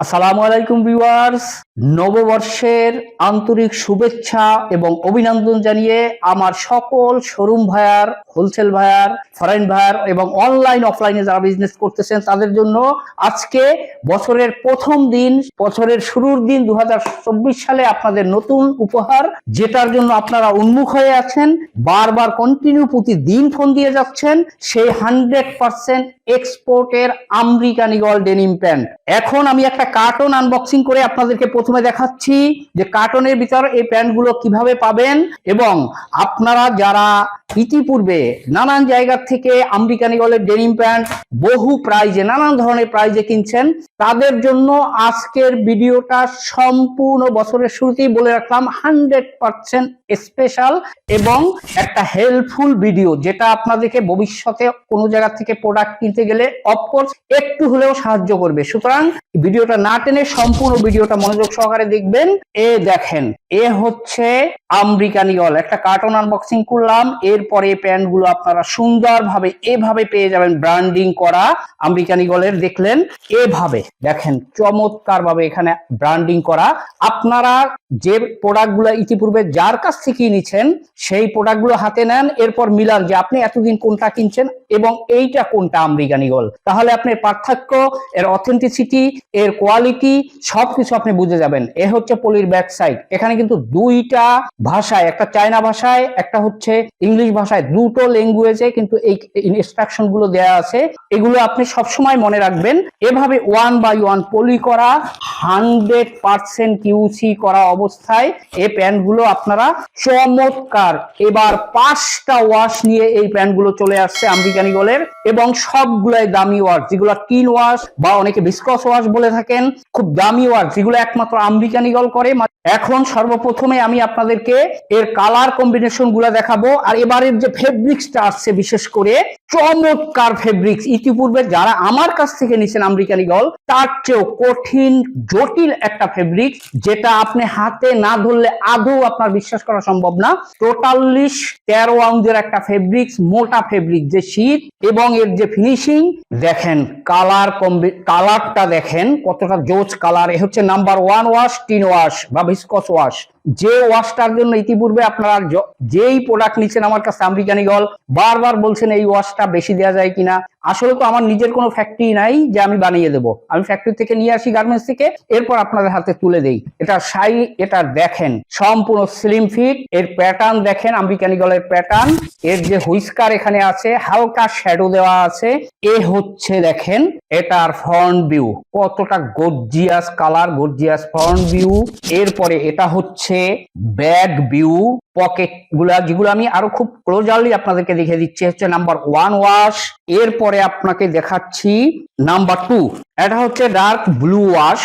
আসসালামু আলাইকুম ভিউয়ার্স। নববর্ষের আন্তরিক শুভেচ্ছা এবং অভিনন্দন জানিয়ে আমার সকল showroom buyer wholesale buyer foreign buyer এবং অনলাইন অফলাইনে যারা বিজনেস করতেছেন, তাদের জন্য আজকে বছরের প্রথম দিন, বছরের শুরুর দিন দু হাজার চব্বিশ সালে আপনাদের নতুন উপহার, যেটার জন্য আপনারা উন্মুখ হয়ে আছেন, বারবার কন্টিনিউ প্রতিদিন ফোন দিয়ে যাচ্ছেন, সেই হান্ড্রেড পার্সেন্ট এক্সপোর্টের আমেরিকান ইগল ডেনিম প্যান্ট এখন আমি একটা কার্টন আনবক্সিং করে আপনাদেরকে প্রথমে দেখাচ্ছি যে কার্টনের ভিতর এই প্যান্টগুলো কীভাবে পাবেন এবং আপনারা যারা ইতিপূর্বে নানান জায়গা থেকে আমেরিকান ইগলের ডেনিম প্যান্ট বহু প্রাইজে, নানান ধরনের প্রাইজে কিনছেন। তাদের জন্য আজকের ভিডিওটা সম্পূর্ণ বছরের শুরুতেই বলে রাখলাম, হান্ড্রেড পার্সেন্ট স্পেশাল এবং একটা হেল্পফুল ভিডিও, যেটা আপনাদেরকে ভবিষ্যতে কোনো জায়গা থেকে প্রোডাক্ট কিনতে গেলে অফকোর্স একটু হলেও সাহায্য করবে। সুতরাং ভিডিওটা না টেনে সম্পূর্ণ ভিডিওটা মনোযোগ সহকারে দেখবেন। এ দেখেন এ হচ্ছে আমেরিকান ইগল। একটা কার্টন আনবক্সিং করলাম, এরপরে প্যান্টগুলো আপনারা সুন্দরভাবে এভাবে পেয়ে যাবেন ব্র্যান্ডিং করা আমেরিকান ইগলের, দেখলেন? এভাবে, দেখেন চমৎকার ভাবে এখানে ব্র্যান্ডিং করা। আপনারা যে প্রোডাক্টগুলো ইতিপূর্বে যার কাছ থেকে নিচ্ছেন, সেই প্রোডাক্টগুলো হাতে নেন, এরপর মিলান যে আপনি এতদিন কোনটা কিনছেন এবং এইটা কোনটা আমেরিকান ইগল। তাহলে আপনি পার্থক্য, এর অথেন্টিসিটি এর কোয়ালিটি সবকিছু আপনি বুঝে যাবেন। এ হচ্ছে পলির ব্যাক সাইড এখানে কিন্তু দুইটা ভাষায়, একটা চায়না ভাষায়, একটা হচ্ছে ইংলিশ ভাষায়, দুটো ল্যাঙ্গুয়েজে কিন্তু এই ইনস্ট্রাকশনগুলো দেওয়া আছে। এগুলো আপনি সবসময় মনে রাখবেন। এভাবে ওয়ান বাই ওয়ান পলি করা হান্ড্রেড পার্সেন্ট কিউসি করা অবস্থায় এই প্যান্টগুলো আপনারা চমৎকার। এবার পাঁচটা ওয়াশ নিয়ে এই প্যান্টগুলো চলে আসছে আমেরিকান ইগলের এবং সবগুলাই দামি ওয়াশ যেগুলো টিন ওয়াশ বা অনেকে বিস্কস ওয়াশ বলে থাকেন, খুব দামি ওয়াশ যেগুলো একমাত্র আমেরিকান গল করে। এখন সর্বপ্রথমে আমি আপনাদেরকে এর কালার কম্বিনেশনগুলা দেখাবো। আর এবারের যে ফেব্রিক্সটা আসছে, বিশেষ করে চমৎকার ফেব্রিক্স ইতিপূর্বে যারা আমার কাছ থেকে নিছেন আমেরিকান ইগল তার চেয়েও কঠিন, জটিল একটা ফেব্রিক যেটা আপনি হাতে না ধরলে আদৌ আপনার বিশ্বাস করা সম্ভব না। টোটালি তেরো আউন্সের একটা ফেব্রিক্স মোটা ফেব্রিক যে শীত এবং এর যে ফিনিশিং দেখেন কালার কম্বি কালারটা দেখেন কতটা জোজ কালার এ হচ্ছে number one wash tint wash বা ভিসকস ওয়াশ যে ওয়াশটার জন্য ইতিপূর্বে আপনারা যেই প্রোডাক্ট নিচ্ছেন আমার কাছে আমেরিকান ইগল বারবার বলছেন এই ওয়াশটা বেশি দেওয়া যায় কিনা। আসলে তো আমার নিজের কোনো ফ্যাক্টরি নাই যে আমি বানিয়ে দেবো। আমি ফ্যাক্টরি থেকে নিয়ে আসি গার্মেন্টস থেকে, এরপর আপনাদের হাতে তুলে দেই। এটা সাই, এটা দেখেন, সম্পূর্ণ স্লিম ফিট এর প্যাটার্ন দেখেন আমেরিকান প্যাটার্ন এর যে হুইস্কার এখানে আছে, হালকা শ্যাডো দেওয়া আছে, এ হচ্ছে দেখেন, এটার ফ্রন্ট ভিউ কতটা gorgeous colour gorgeous front view এরপরে এটা হচ্ছে ব্যাক ভিউ পকেটগুলা, যেগুলো আমি আরও খুব ক্লোজারলি আপনাদেরকে দেখে দিচ্ছি, হচ্ছে নাম্বার ওয়ান ওয়াশ এরপরে আপনাকে দেখাচ্ছি নাম্বার টু এটা হচ্ছে ডার্ক ব্লু ওয়াশ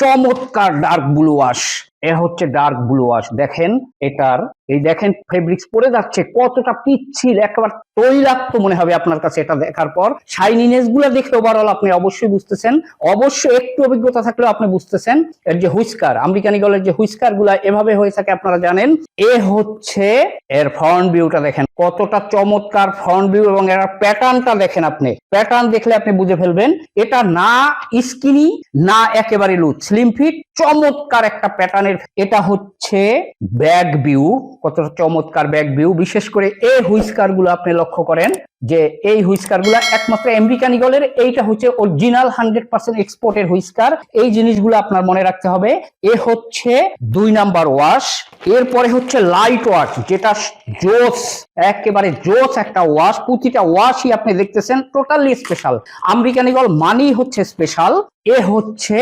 চমৎকার ডার্ক ব্লু ওয়াশ এ হচ্ছে ডার্ক ব্লু ওয়াশ দেখেন এটার, এই দেখেন ফেব্রিক্স পরে যাচ্ছে, কতটা পিচ্ছিল, একেবারে তৈলাক্ত মনে হবে আপনার কাছে এটা দেখার পর। শাইনিনেসগুলো দেখে ওভারঅল আপনি অবশ্যই বুঝতেছেন। অবশ্যই একটু অভিজ্ঞতা থাকলেও আপনি বুঝতেছেন। এর যে হুইস্কার আমেরিকান ইগলের যে হুইস্কারগুলা এভাবে হয়ে থাকে আপনারা জানেন। এ হচ্ছে এর ফ্রন্ট ভিউটা দেখেন, কতটা চমৎকার ফ্রন্ট ভিউ এবং এর প্যাটার্নটা দেখেন আপনি। প্যাটার্ন দেখলে আপনি বুঝে ফেলবেন, এটা না স্কিনি না একেবারে লুজ স্লিম ফিট চমৎকার একটা প্যাটার্নের এটা হচ্ছে ব্যাক ভিউ, কত চমৎকার ব্যাক ভিউ, বিশেষ করে এই হুইস্কারগুলো আপনি লক্ষ্য করেন। যে এই হুইস্কারগুলা একমাত্র আমেরিকান ইগলের এইটা হচ্ছে অরিজিনাল হান্ড্রেড পার্সেন্ট এক্সপোর্টের হুইস্কার। এই জিনিসগুলো আপনার মনে রাখতে হবে। এ হচ্ছে দুই নাম্বার ওয়াশ এরপরে হচ্ছে লাইট ওয়াশ যেটা জোস, একেবারে জোস একটা ওয়াশ প্রতিটা ওয়াশই আপনি দেখতেছেন টোটালি স্পেশাল আমেরিকান ইগল মানি হচ্ছে স্পেশাল এ হচ্ছে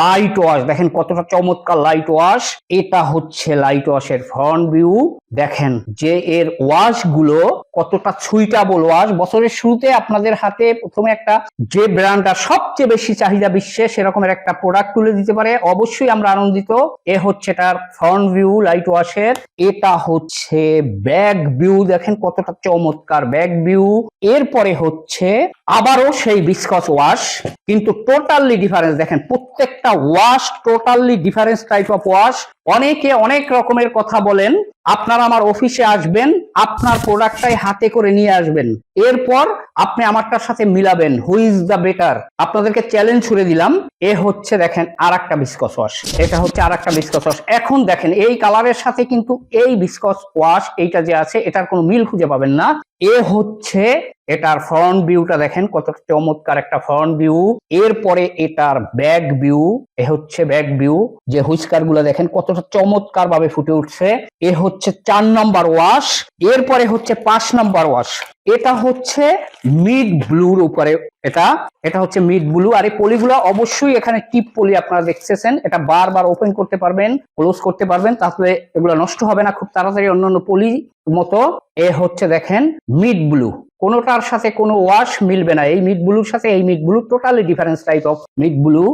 লাইট ওয়াশ দেখেন কতটা চমৎকার লাইট ওয়াশ এটা হচ্ছে লাইট ওয়াশের ফ্রন্ট ভিউ দেখেন যে এর ওয়াশগুলো কতটা সুইটাবল ওয়াশ বছরের শুরুতে আপনাদের হাতে প্রথমে একটা যে ব্র্যান্ডটা সবচেয়ে বেশি চাহিদা বিশ্বে সেরকমের একটা প্রোডাক্ট তুলে দিতে পারে। অবশ্যই আমরা আনন্দিত। এ হচ্ছে তার ফ্রন্ট ভিউ লাইট ওয়াশের এটা হচ্ছে ব্যাক ভিউ দেখেন কতটা চমৎকার ব্যাক ভিউ এরপরে হচ্ছে আবারও সেই বিস্কস ওয়াশ কিন্তু টোটালি ডিফারেন্স দেখেন, প্রত্যেকটা wash totally difference type of wash অনেকে অনেক রকমের কথা বলেন, আপনারা আমার অফিসে আসবেন, আপনার প্রোডাক্টটাই হাতে করে নিয়ে আসবেন। এরপর আপনি আমারটার সাথে মিলাবেন হু ইজ দ্য বেটার আপনাদেরকে চ্যালেঞ্জ ছুড়ে দিলাম, এ হচ্ছে দেখেন আর একটা বিস্কস ওয়াশ এটা হচ্ছে আর একটা বিস্কস ওয়াশ এখন দেখেন, এই কালারের সাথে কিন্তু এই বিস্কস ওয়াশ এইটা যে আছে, এটার কোনো মিল খুঁজে পাবেন না। এ হচ্ছে এটার ফ্রন্ট ভিউটা দেখেন, কত চমৎকার একটা ফ্রন্ট ভিউ এরপরে এটার ব্যাক ভিউ এ হচ্ছে ব্যাক ভিউ যে হুইস্কারগুলো দেখেন, কতটা চমৎকার ভাবে ফুটে উঠছে। এ হচ্ছে চার নম্বর ওয়াশ এরপরে হচ্ছে পাঁচ নম্বর ওয়াশ এটা হচ্ছে মিড ব্লুর উপরে, এটা এটা হচ্ছে মিড ব্লু, আর এই পলিগুলো অবশ্যই এখানে টিপ পলি আপনারা দেখতেছেন, এটা বারবার ওপেন করতে পারবেন ক্লোজ করতে পারবেন, তাহলে এগুলো নষ্ট হবে না, খুব তাড়াতাড়ি অন্যান্য পলি মতো। এ হচ্ছে দেখেন, মিড ব্লু। কোনোটার সাথে কোনো ওয়াশ মিলবে না। এই মিড ব্লুর সাথে এই mid blue totally difference type of mid blue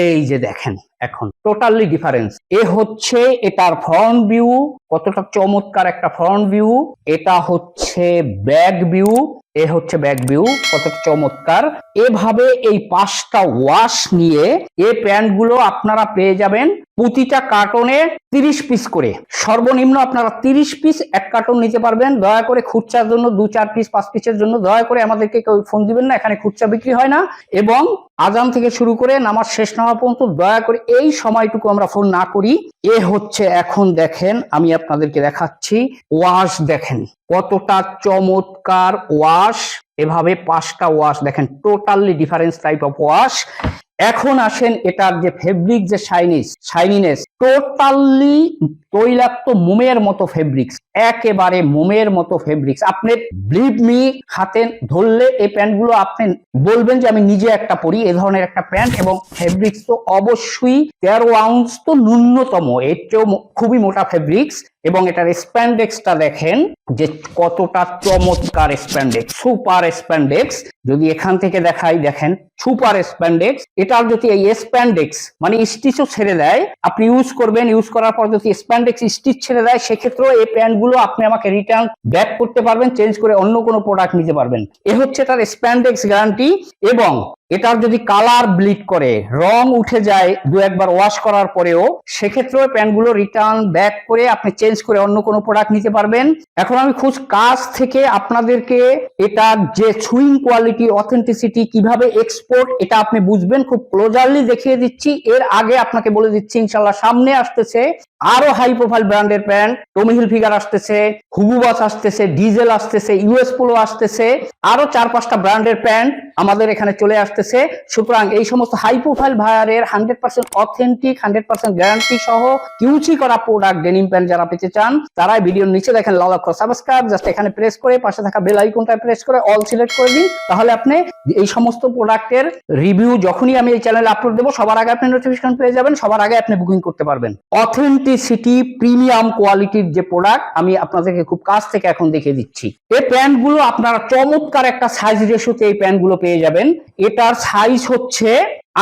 এই যে দেখেন এখন টোটালি ডিফারেন্স এ হচ্ছে এটার ফ্রন্ট ভিউ কতটা চমৎকার একটা ফ্রন্ট ভিউ এটা হচ্ছে ব্যাক ভিউ এ হচ্ছে ব্যাক ভিউ কতটা চমৎকার। এভাবে এই পাঁচটা ওয়াশ নিয়ে এই প্যান্টগুলো আপনারা পেয়ে যাবেন। প্রতিটা কার্টনে তিরিশ পিস করে। সর্বনিম্ন আপনারা তিরিশ পিস এক কার্টন নিতে পারবেন। দয়া করে খুচরার জন্য দু, চার পিস পাঁচ পিসের জন্য দয়া করে আমাদেরকে কেউ ফোন দিবেন না, এখানে খুচরা বিক্রি হয় না। এবং আজান থেকে শুরু করে নামাজ শেষ না হওয়া পর্যন্ত দয়া করে এই সময়টুকু আমরা ফোন না করি। এ হচ্ছে এখন দেখেন, আমি আপনাদেরকে দেখাচ্ছি। ওয়াশ দেখেন, কতটা চমৎকার ওয়াশ এভাবে পাঁচটা ওয়াশ দেখেন totally difference type of wash এখন আসেন এটার যে ফেব্রিক যে শাইনিস শাইনিনেস টোটালি তৈলাক্ত মোমের মতো ফেব্রিক্স একেবারে মোমের মতো ফেব্রিক্স আপনি বিলিভ মি হাতে ধরলে এই প্যান্টগুলো আপনি বলবেন যে আমি নিজে একটা পরি, এ ধরনের একটা প্যান্ট এবং ফেব্রিক্স তো অবশ্যই তেরো আউন্স তো ন্যূনতম, এর চেয়েও খুবই মোটা ফেব্রিক্স এবং এটার স্প্যান্ডেক্সটা দেখেন যে কতটা চমৎকার স্প্যান্ডেক্স, সুপার স্প্যান্ডেক্স। যদি এখান থেকে দেখাই, দেখেন, সুপার স্প্যান্ডেক্স। এটার যদি এই স্প্যান্ডেক্স মানে স্টিচও ছেড়ে দেয়, আপনি ইউজ করবেন ইউজ করার পর যদি স্প্যান্ডেক্স স্টিচ ছেড়ে দেয়, সেক্ষেত্রেও এই প্যান্টগুলো আপনি আমাকে রিটার্ন ব্যাক করতে পারবেন চেঞ্জ করে অন্য কোনো প্রোডাক্ট নিতে পারবেন। এ হচ্ছে তার স্প্যান্ডেক্স গ্যারান্টি এবং এটার যদি কালার ব্লিড করে, রং উঠে যায় দু একবার ওয়াশ করার পরেও সেক্ষেত্রেও প্যান্টগুলো রিটার্ন ব্যাক করে আপনি চেঞ্জ করে অন্য কোনো প্রোডাক্ট নিতে পারবেন। এখন আমি খুব কাছ থেকে আপনাদেরকে এটার যে সুইং কোয়ালিটি অথেন্টিসিটি কীভাবে এক্সপোর্ট এটা আপনি বুঝবেন। খুব ক্লোজারলি দেখিয়ে দিচ্ছি। এর আগে আপনাকে বলে দিচ্ছি ইনশাল্লাহ সামনে আসতেছে আরও হাই প্রোফাইল ব্র্যান্ডের প্যান্ট টমি হিল ফিগার আসতেছে হুবুবাস আসতেছে ডিজেল আসতেছে ইউএস পোলো আসতেছে, আরও চার পাঁচটা ব্র্যান্ডের প্যান্ট আমাদের এখানে চলে আসতেছে। সুতরাং এই সমস্ত high profile ভায়ারের hundred percent authentic hundred percent guarantee সহ কিউচি করা প্রোডাক্ট ডেনিম প্যান্ট যারা পেতে চান, তারাই ভিডিওর নিচে দেখেন লাল অক্ষর সাবস্ক্রাইব জাস্ট এখানে প্রেস করে পাশে থাকা বেল আইকনটা প্রেস করে অল সিলেক্ট করে দিন, তাহলে আপনি এই সমস্ত প্রোডাক্টের রিভিউ যখনই আমি এই চ্যানেলে আপলোড দেবো, সবার আগে আপনি নোটিফিকেশন পেয়ে যাবেন, সবার আগে আপনি বুকিং করতে পারবেন। অথেন্টিসিটি প্রিমিয়াম কোয়ালিটির যে প্রোডাক্ট আমি আপনাদেরকে খুব কাছ থেকে এখন দেখে দিচ্ছি। এই প্যান্টগুলো আপনারা চমৎকার একটা সাইজ রেশোতে এই প্যান্টগুলো পেয়ে যাবেন। এটার সাইজ হচ্ছে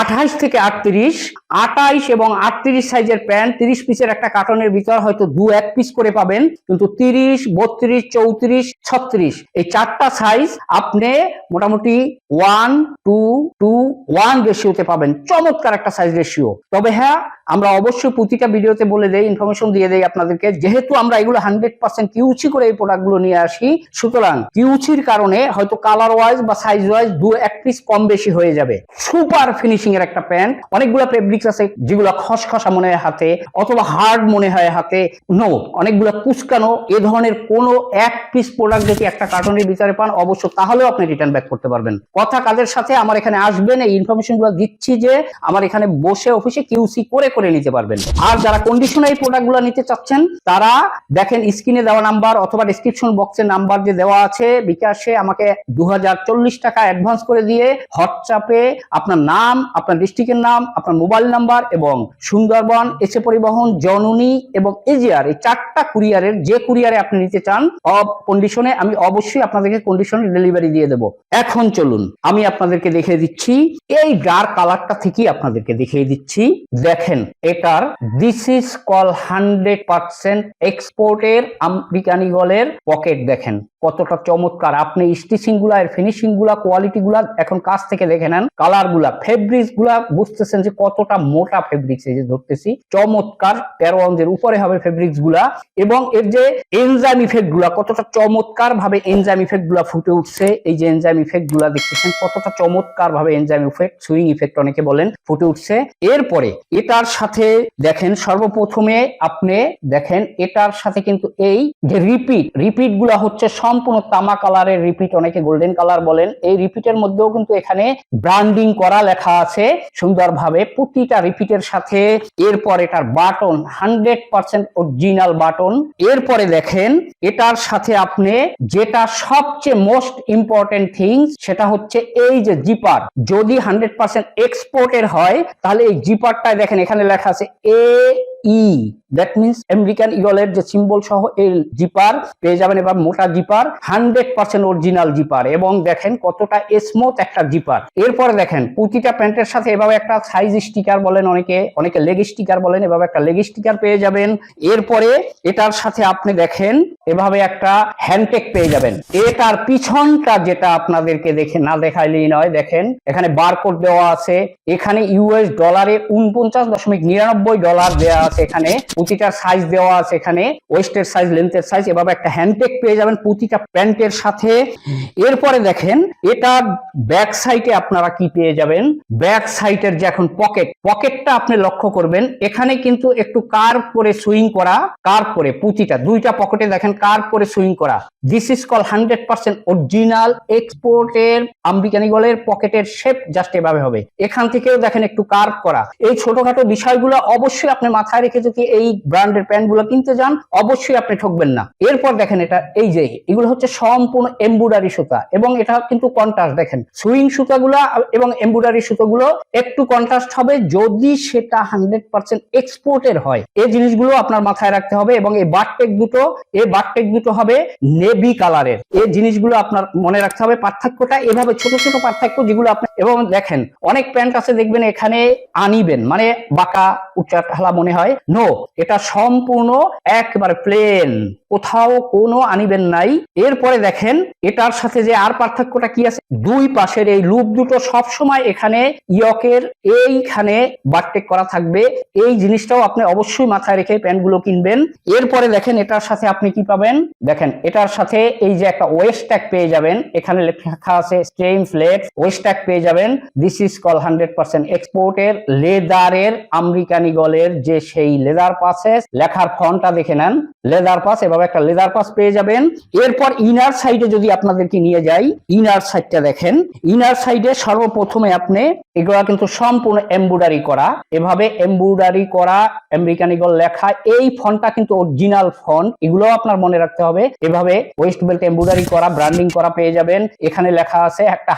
আঠাইশ থেকে আটত্রিশ, আটাইশ এবং আটত্রিশ সাইজের প্যান্ট, তিরিশ পিসের একটা কার্টনের ভিতর হয়তো দু এক পিস করে পাবেন, কিন্তু তিরিশ, বত্রিশ, চৌত্রিশ, ছত্রিশ, এই চারটা সাইজ আপনি মোটামুটি ওয়ান, টু টু, ওয়ান রেশিওতে পাবেন, চমৎকার একটা সাইজ রেশিও। তবে হ্যাঁ আমরা অবশ্যই প্রতিটা ভিডিওতে বলে দেই ইনফরমেশন দিয়ে দেই আপনাদেরকে, যেহেতু আমরা এগুলো হান্ড্রেড পার্সেন্ট কিউচি করে এই প্রোডাক্টগুলো নিয়ে আসি, সুতরাং কিউচির কারণে হয়তো কালার ওয়াইজ বা সাইজ ওয়াইজ দু এক পিস কম বেশি হয়ে যাবে। সুপার ফিনিশিং এর একটা প্যান্ট। অনেকগুলো ফেব্রিক্স আছে যেগুলো খসখসা মনে হয় হাতে অথবা হার্ড মনে হয় হাতে। নো অনেকগুলো কুচকানো, এ ধরনের কোন এক পিস প্রোডাক্ট যদি একটা কার্টনের বিচারে পান, অবশ্য তাহলেও আপনি রিটার্ন ব্যাক করতে পারবেন। কথা কাদের সাথে? আমার এখানে আসবেন, এই ইনফরমেশনগুলো দিচ্ছি যে আমার এখানে বসে অফিসে কিউসি করে করে নিতে পারবেন। আর যারা কন্ডিশনে এই প্রোডাক্টগুলো নিতে চাচ্ছেন, তারা দেখেন স্ক্রিনে দেওয়া নাম্বার অথবা ডিসক্রিপশন বক্সের নাম্বার যে দেওয়া আছে, বিকাশে আমাকে দু হাজার চল্লিশ টাকা অ্যাডভান্স করে দিয়ে হোয়াটসঅ্যাপে আপনার নাম আপনার ডিস্ট্রিক্টের নাম, আপনার মোবাইল নাম্বার এবং সুন্দরবন এসে পরিবহন, জননী এবং এজিআর এই চারটা কুরিয়ারের যে কুরিয়ারে আপনি নিতে চান, অব কন্ডিশনে আমি অবশ্যই আপনাদেরকে কন্ডিশনে ডেলিভারি দিয়ে দেব। এখন চলুন, আমি আপনাদেরকে দেখিয়ে দিচ্ছি, এই ডার্ক কালারটা থেকেই আপনাদেরকে দেখিয়ে দিচ্ছি। দেখেন, এটার this is call hundred percent এক্সপোর্টের আমেরিকানি গলের পকেট দেখেন। কতটা চমৎকার। আপনি স্টিচিংগুলা, এর ফিনিশিংগুলা কোয়ালিটি গুলা এখন কাছ থেকে দেখে নেন কালারগুলা ফেব্রিক ফেব্রিক্সগুলা বুঝতেছেন যে কতটা মোটা ফেব্রিক্স এই যে ধরতেছি। চমৎকার, তেরো অঞ্জের উপরে হবে ফেব্রিক্সগুলা। এবং এর যে এনজাইম ইফেক্টগুলা, কতটা চমৎকার ভাবে এনজাইম ইফেক্টগুলা ফুটে উঠছে, এই যে এনজাইম ইফেক্টগুলা দেখতেছেন, কতটা চমৎকার ভাবে এনজাইম ইফেক্ট সুইং ইফেক্ট অনেকে বলেন, ফুটে উঠছে। এরপরে এটার সাথে দেখেন, সর্বপ্রথমে আপনি দেখেন, এটার সাথে কিন্তু এই যে রিপিট রিপিটগুলা হচ্ছে সম্পূর্ণ তামা কালারের রিপিট অনেকে গোল্ডেন কালার বলেন। এই রিপিটের মধ্যেও কিন্তু এখানে ব্র্যান্ডিং করা লেখা আছে। সুন্দরভাবে প্রতিটা রিপিটের সাথে এরপর এটার button hundred percent original button এরপরে দেখেন, এটার সাথে আপনি যেটা সবচেয়ে মোস্ট ইম্পর্টেন্ট থিং সেটা হচ্ছে এই যে জিপার যদি হান্ড্রেড পার্সেন্ট এক্সপোর্টের হয়, তাহলে এই জিপারটায় দেখেন, এখানে লেখা আছে A E that means American ইগলের যে সিম্বল সহ এই জিপার পেয়ে যাবেন এবার মোটা zipper hundred percent original zipper এবং দেখেন কতটা স্মুথ একটা জিপার এরপরে দেখেন প্রতিটা প্যান্টের সাথে এভাবে একটা সাইজ স্টিকার বলেন অনেকে অনেকে লেগ স্টিকার বলেন, এভাবে একটা লেগ স্টিকার পেয়ে যাবেন। এরপরে এটার সাথে আপনি দেখেন, এভাবে একটা হ্যান্ডটেক পেয়ে যাবেন। এটার পিছনটা যেটা আপনাদেরকে দেখে না দেখাইলেই নয়, দেখেন, এখানে বারকোড দেওয়া আছে। এখানে ইউএস ডলারে উনপঞ্চাশ দশমিক নিরানব্বই ডলার দেওয়া আছে এখানে সাইজ দেওয়া আছে এখানে ওয়েস্টের সাইজ লেন্থের সাইজ এভাবে একটা পেয়ে যাবেন প্রতিটা প্যান্টের সাথে। এরপরে দেখেন এটা ব্যাক সাইডে আপনারা কি পেয়ে যাবেন? ব্যাক সাইডের যে এখন পকেট পকেটটা আপনি লক্ষ্য করবেন, এখানে কিন্তু একটু কার সুইং করা কার করে প্রতিটা দুইটা পকেটে দেখেন কার করে। সুইং করা this call hundred percent original এক্সপোর্টের আম্বিকানি গলের পকেটের শেপ জাস্ট এভাবে হবে। এখান থেকেও দেখেন একটু কার্ভ করা। এই ছোটখাটো বিষয়গুলো অবশ্যই আপনি মাথায় রেখে যদি এই ব্র্যান্ডের প্যান্টগুলো কিনতে যান, অবশ্যই আপনি ঠকবেন না। এরপর দেখেন এটা, এই যে, এগুলো হচ্ছে সম্পূর্ণ এমব্রয়ডারি সুতা এবং এটা কিন্তু কন্ট্রাস্ট দেখেন। সুইং সুতাগুলো এবং এমব্রয়ডারি সুতোগুলো একটু কন্ট্রাস্ট হবে যদি সেটা হান্ড্রেড পার্সেন্ট এক্সপোর্টের হয়। এই জিনিসগুলো আপনার মাথায় রাখতে হবে এবং এই বারটেক দুটো, এই বারটেক দুটো হবে নেভি কালারের এই জিনিসগুলো আপনার মনে রাখতে হবে, পার্থক্যটা এভাবে ছোট ছোট পার্থক্য যেগুলো আপনি, এবং দেখেন, অনেক প্যান্ট আছে দেখবেন এখানে আনিবেন মানে বাঁকা উচ্চা ঢালা মনে হয় নো এটা সম্পূর্ণ একেবারে প্লেন কোথাও কোনো আনিবেন নাই। এরপরে দেখেন, এটার সাথে যে আর পার্থক্যটা কি আছে? দুই পাশের এই লুপ দুটো সব সময় এখানে ইয়কের এইখানে বারটেক করা থাকবে। এই জিনিসটাও আপনি অবশ্যই মাথায় রেখে প্যান্টগুলো কিনবেন। এরপরে দেখেন, এটার সাথে আপনি কি পাবেন? দেখেন, এটার সাথে এই যে একটা ওয়েস্ট ট্যাগ পেয়ে যাবেন। এখানে লেখা আছে স্টেইন ফ্লেক্স ওয়েস্ট ট্যাগ পেয়ে যাবেন। This is call hundred percent এক্সপোর্টের লেদারের আমেরিকান ইগলের যে সেই লেদার পাসেস লেখার ফন্টটা দেখে নেন। লেদার পাস, এভাবে একটা লেদার পাস পেয়ে যাবেন। এরপর ইনার সাইডে যদি আপনাদেরকে নিয়ে যাই ইনার সাইডটা দেখেন। ইনার সাইডে সর্বপ্রথমে আপনি এগুলা কিন্তু সম্পূর্ণ এমব্রয়ডারি করা। এভাবে এমব্রয়ডারি করা আমেরিকান ইগল লেখা, এই ফন্টটা কিন্তু অরিজিনাল ফন্ট। এগুলো আপনার মনে রাখতে হবে। এভাবে ওয়েস্ট বেল্ট এমব্রয়ডারি করা ব্র্যান্ডিং করা পেয়ে যাবেন। এখানে লেখা আছে একটা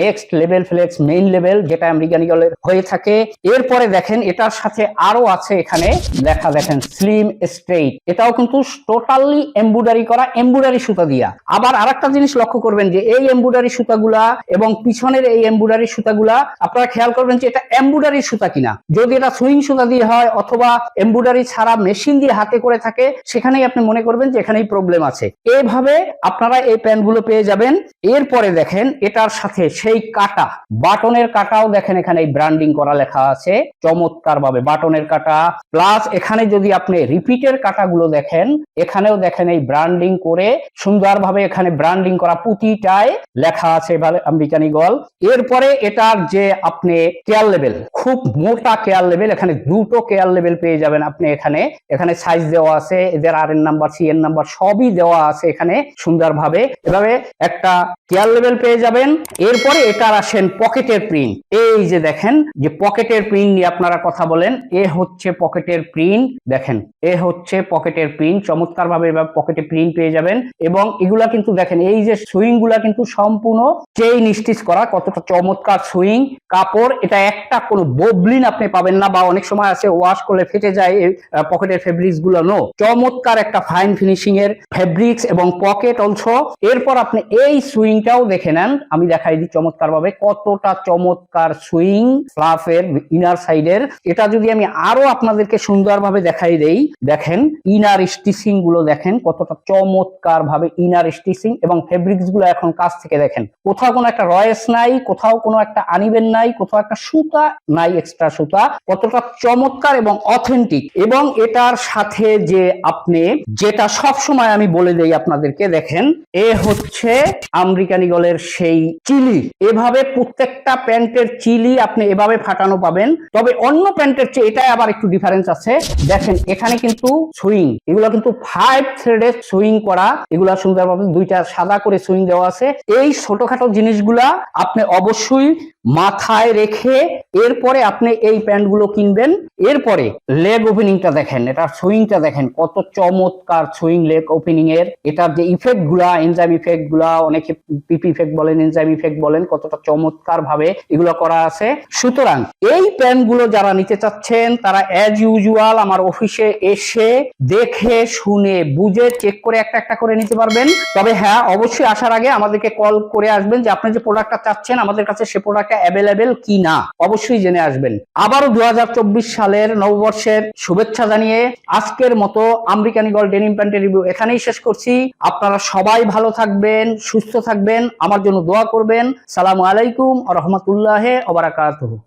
next level flex main level যেটা আমেরিকান ইগলের হয়ে থাকে। এরপরে দেখেন, এটার সাথে আরও আছে এখানে লেখা দেখেন স্লিম স্ট্রেইট এটাও কিন্তু টোটালি এমব্রয়ডারি করা এমব্রয়ডারি সুতা দিয়া। আবার আরেকটা জিনিস লক্ষ্য করবেন যে, এই এমব্রয়ডারি সুতাগুলা এবং পিছনের এই এমব্রয়ডারি সুতাগুলা, আপনারা খেয়াল করবেন যে এটা এমব্রয়ডারি সুতা কিনা। যদি এটা সুইং সুতা দিয়ে হয় অথবা এমব্রয়ডারি ছাড়া মেশিন দিয়ে হাতে করে থাকে, সেখানেই আপনি মনে করবেন যে এখানেই প্রবলেম আছে। এইভাবে আপনারা এই প্যান্টগুলো পেয়ে যাবেন। এরপরে দেখেন, এটার সাথে সেই কাটা, বাটনের কাটাও দেখেন এখানে এই ব্র্যান্ডিং করা লেখা আছে। চমৎকার ভাবে বাটনের কাটা প্লাস এখানে যদি আপনি রিপিটের কাটাগুলো দেখেন, এখানেও দেখেন এই ব্র্যান্ডিং করে সুন্দরভাবে এখানে ব্র্যান্ডিং করা প্রতিটায় লেখা আছে আমেরিকান ইগল এরপরে এটার যে আপনি কেয়ার লেভেল খুব মোটা কেয়ার লেভেল এখানে দুটো কেয়ার লেভেল পেয়ে যাবেন আপনি এখানে। এখানে সাইজ দেওয়া আছে, এদের আর এর নাম্বার সি এর নাম্বার সবই দেওয়া আছে এখানে সুন্দরভাবে। এভাবে একটা কেয়ার লেভেল পেয়ে যাবেন। এরপরে এটার আসেন পকেটের প্রিন্ট এই যে দেখেন, যে পকেটের প্রিন্ট নিয়ে আপনারা কথা বলেন, এ হচ্ছে পকেটের প্রিন্ট দেখেন। এ হচ্ছে পকেটের প্রিন্ট চমৎকার ভাবে এবার পকেটে প্রিন্ট পেয়ে যাবেন এবং এগুলা কিন্তু দেখেন, এই যে সুইংগুলা কিন্তু সম্পূর্ণ চেইন স্টিচ করা, কতটা চমৎকার সুইং কাপড়, এটা একটা কোনো ববলিন আপনি পাবেন না বা অনেক সময় আছে ওয়াশ করলে ফেটে যায় এই পকেটের ফেব্রিক্সগুলো নো চমৎকার একটা ফাইন ফিনিশিং এর ফেব্রিক্স এবং পকেট অলসো এরপর আপনি এই সুইংটাও দেখে নেন, আমি দেখাই দিই চমৎকার ভাবে কতটা চমৎকার সুইং ফ্লাফের ইনার সাইডের এটা যদি আমি আরও আপনাদের আপনাদেরকে সুন্দরভাবে দেখাই দেই। দেখেন ইনার স্টিচিংগুলো দেখেন, কতটা চমৎকার ভাবে ইনার স্টিচিং এবং ফেব্রিক্সগুলো এখন কাছ থেকে দেখেন। কোথাও কোনো একটা রয়েস নাই, কোথাও কোনো একটা আনিবেন নাই, কোথাও একটা সুতা নাই এক্সট্রা সুতা, কতটা চমৎকার এবং অথেন্টিক এবং এটার সাথে যে আপনি যেটা সব সময় আমি বলে দেই আপনাদেরকে, দেখেন, এ হচ্ছে আমেরিকান ইগলের সেই চিলি। এভাবে প্রত্যেকটা প্যান্টের চিলি আপনি এভাবে ফাটানো পাবেন। তবে অন্য প্যান্টের চেয়ে এটাই আবার একটু ডিফারেন্স আছে। দেখেন, এখানে কিন্তু সুইং এগুলো কিন্তু ফাইভ থ্রেডে সুইং করা, এগুলা সুন্দরভাবে দুইটা সাদা করে সুইং দেওয়া আছে। এই ছোটখাটো জিনিসগুলা আপনি অবশ্যই মাথায় রেখে এরপরে আপনি এই প্যান্টগুলো কিনবেন। এরপরে লেগ ওপেনিংটা দেখেন এটার সুইংটা দেখেন, কত চমৎকার সুইং লেগ ওপেনিং এর এটার যে ইফেক্টগুলা এনজাইম ইফেক্টগুলা অনেকে পিপি ইফেক্ট বলেন এনজাইম ইফেক্ট বলেন, কতটা চমৎকার ভাবে এগুলো করা আছে। সুতরাং এই প্যান্টগুলো যারা নিতে চাচ্ছেন, তারা অ্যাজ ইউজুয়াল আমার অফিসে এসে দেখে, শুনে, বুঝে চেক করে একটা একটা করে নিতে পারবেন। তবে হ্যাঁ অবশ্যই আসার আগে আমাদেরকে কল করে আসবেন যে আপনি যে প্রোডাক্টটা চাচ্ছেন, আমাদের কাছে সে প্রোডাক্টটা অ্যাভেলেবেল কি না অবশ্যই জেনে আসবেন। আবারও দু হাজার চব্বিশ সালের নববর্ষের শুভেচ্ছা জানিয়ে আজকের মতো আমেরিকান ইগল ডেনিম প্যান্টের রিভিউ এখানেই শেষ করছি। আপনারা সবাই ভালো থাকবেন, সুস্থ থাকবেন, আমার জন্য দোয়া করবেন। সালামু আলাইকুম রহমতুল্লাহ ওবারাকাতুহু